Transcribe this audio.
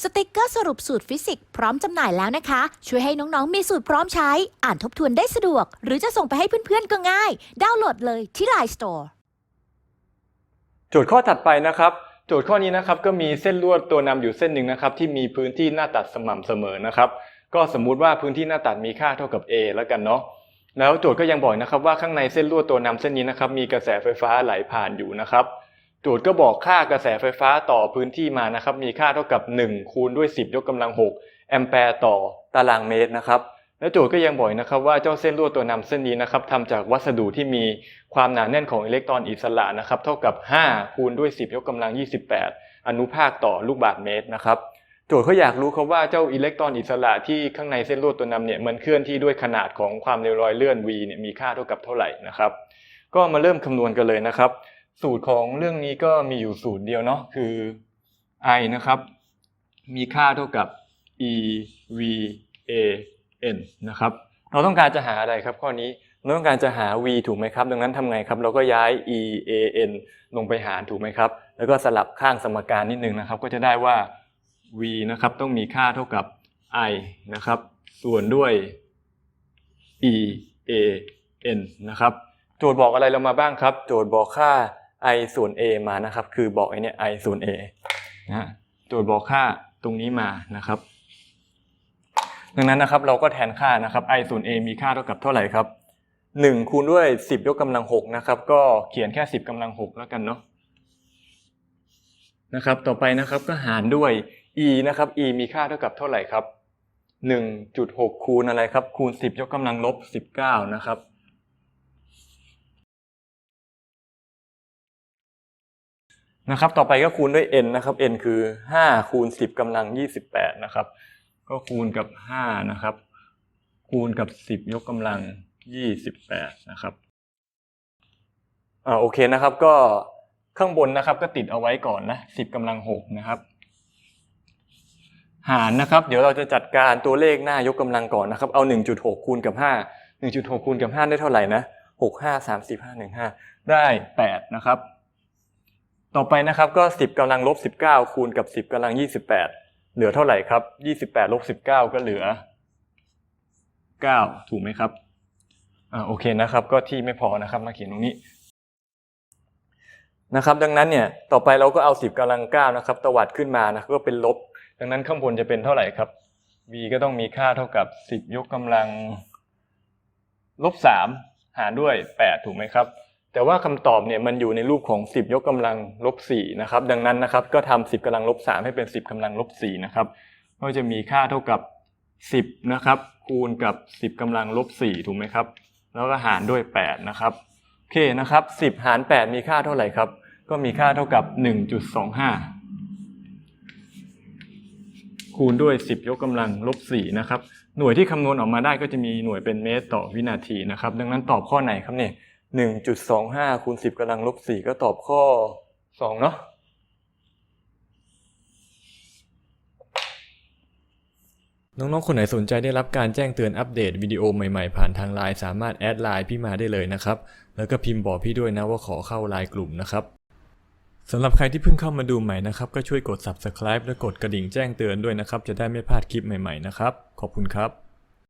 สติกเกอร์สรุปสูตรฟิสิกส์พร้อมจำหน่ายแล้วนะคะ ช่วยให้น้องๆ มีสูตรพร้อมใช้ อ่านทบทวนได้สะดวก หรือจะส่งไปให้เพื่อนๆ ก็ง่าย ดาวน์โหลดเลยที่ Line Store โจทย์ข้อถัดไปนะครับ โจทย์ข้อนี้นะครับก็มีเส้นลวดตัวนำอยู่เส้นหนึ่งนะครับที่มีพื้นที่หน้าตัดสม่ำเสมอนะครับ ก็สมมุติว่าพื้นที่หน้าตัดมีค่าเท่ากับ a แล้วกันเนาะแล้วโจทย์ก็ยังบอกนะครับว่าข้างในเส้นลวดตัวนำเส้นนี้นะครับมีกระแสไฟฟ้าไหลผ่านอยู่นะครับ โจทย์ก็บอกค่ากระแสไฟฟ้าต่อพื้นที่มานะครับ มีค่าเท่ากับ 1 คูณด้วย 10 ยกกำลัง 6 แอมแปร์ต่อตารางเมตรนะครับ แล้วโจทย์ก็ยังบอกนะครับว่าเจ้าเส้นลวดตัวนำเส้นนี้นะครับทำจากวัสดุที่มีความหนาแน่นของอิเล็กตรอนอิสระนะครับ เท่ากับ 5 คูณด้วย 10 ยกกำลัง 28 อนุภาคต่อลูกบาศก์เมตรนะครับโจทย์เขาอยากรู้ครับว่าเจ้าอิเล็กตรอนอิสระที่ข้างในเส้นลวดตัวนำเนี่ยมันเคลื่อนที่ด้วยขนาดของความเร็วรอยเลื่อน v เนี่ยมีค่าเท่ากับเท่าไหร่นะครับ ก็มาเริ่มคำนวณกันเลยนะครับ สูตรของเรื่องนี้ก็มีอยู่สูตรเดียวเนาะคือ i นะครับ มีค่าเท่ากับ e v a n นะครับ เราต้องการจะหาอะไรครับข้อนี้เราต้องการจะหา v ถูกไหมครับ ดังนั้นทำไงครับ เราก็ย้าย e a n ลงไปหารถูกไหมครับ แล้วก็สลับข้างสมการนิดนึงนะครับ ก็จะได้ว่า v นะครับต้องมีค่าเท่ากับ i นะครับ ส่วนด้วย e a n นะครับ โจทย์บอกอะไรเรามาบ้างครับ โจทย์บอกค่า i ส่วน a มานะครับ คือบอกไอเนี่ย i ส่วน a นะฮะโจทย์บอกค่าตรงนี้มานะครับ ดังนั้นนะครับเราก็แทนค่านะครับ i ส่วน a มีค่าเท่ากับเท่าไหร่ครับ1คูณด้วย 10 ยกกำลัง6นะครับ ก็เขียนแค่ 10กำลัง6แล้วกันเนาะนะครับ ต่อไปนะครับก็หารด้วย e นะครับ e มีค่าเท่ากับเท่าไหร่ครับ1.6คูณอะไรครับ คูณ 10 ยกกำลังลบ 19 นะครับ นะครับ ต่อไปก็คูณด้วย n นะครับ n คือ 5 คูณ 10กำลัง 28 นะครับ ก็คูณกับ 5 นะครับ คูณกับ 10 ยกกำลัง 28 นะครับอ่าโอเคนะครับ ก็ข้างบนนะครับ ก็ติดเอาไว้ก่อนนะ 10กำลัง 6 นะครับ หารนะครับ เดี๋ยวเราจะจัดการตัวเลขหน้ายกกำลังก่อนนะครับ เอา 1.6 คูณกับ 5 1.6 คูณกับ 5 ได้เท่าไหร่นะ 6 5 30 5 1 5 ได้ 8 นะครับ ต่อไปนะครับก็ 10กำลังลบ19 คูณกับ 10กำลัง 28 เหลือเท่าไหร่ครับ 28ลบ19 ก็เหลือ 9 ถูกไหมครับอ่าโอเคนะครับ ก็ที่ไม่พอนะครับมาเขียนตรงนี้นะครับ ดังนั้นเนี่ยต่อไปเราก็เอา 10กำลัง9นะครับตวัดขึ้นมานะก็เป็นลบ ดังนั้นข้างบนจะเป็นเท่าไหร่ครับ v ก็ต้องมีค่าเท่ากับ 10 ยกกำลังลบ3หารด้วย 8 ถูกไหมครับ แต่ว่าคำตอบเนี่ยมันอยู่ในรูปของ 10 ยกกำลังลบ4นะครับดังนั้นนะครับก็ทำ10กำลังลบ3ให้เป็น 10กำลังลบ4นะครับก็จะมีค่าเท่ากับ 10นะครับคูณกับ 10กำลังลบ4ถูกไหมครับแล้วก็หารด้วย 8 นะครับโอเคนะครับ10 หาร 8 มีค่าเท่าไหร่ครับ ก็มีค่าเท่ากับ 1.25 คูณด้วย 10 ยกกำลังลบ4นะครับหน่วยที่คำนวณออกมาได้ก็จะมีหน่วยเป็นเมตรต่อวินาทีนะครับ ดังนั้นตอบข้อไหนครับเนี่ย 1.25คูณ10กำลังลบ4ก็ตอบข้อ2เนาะน้องๆ คนไหนสนใจได้รับการแจ้งเตือนอัปเดตวิดีโอใหม่ๆ ผ่านทางไลน์สามารถแอดไลน์พี่มาได้เลยนะครับ แล้วก็พิมพ์บอกพี่ด้วยนะว่าขอเข้าไลน์กลุ่มนะครับสำหรับใครที่เพิ่งเข้ามาดูใหม่นะครับ ก็ช่วยกด subscribe และกดกระดิ่งแจ้งเตือนด้วยนะครับ จะได้ไม่พลาดคลิปใหม่ๆนะครับ ขอบคุณครับ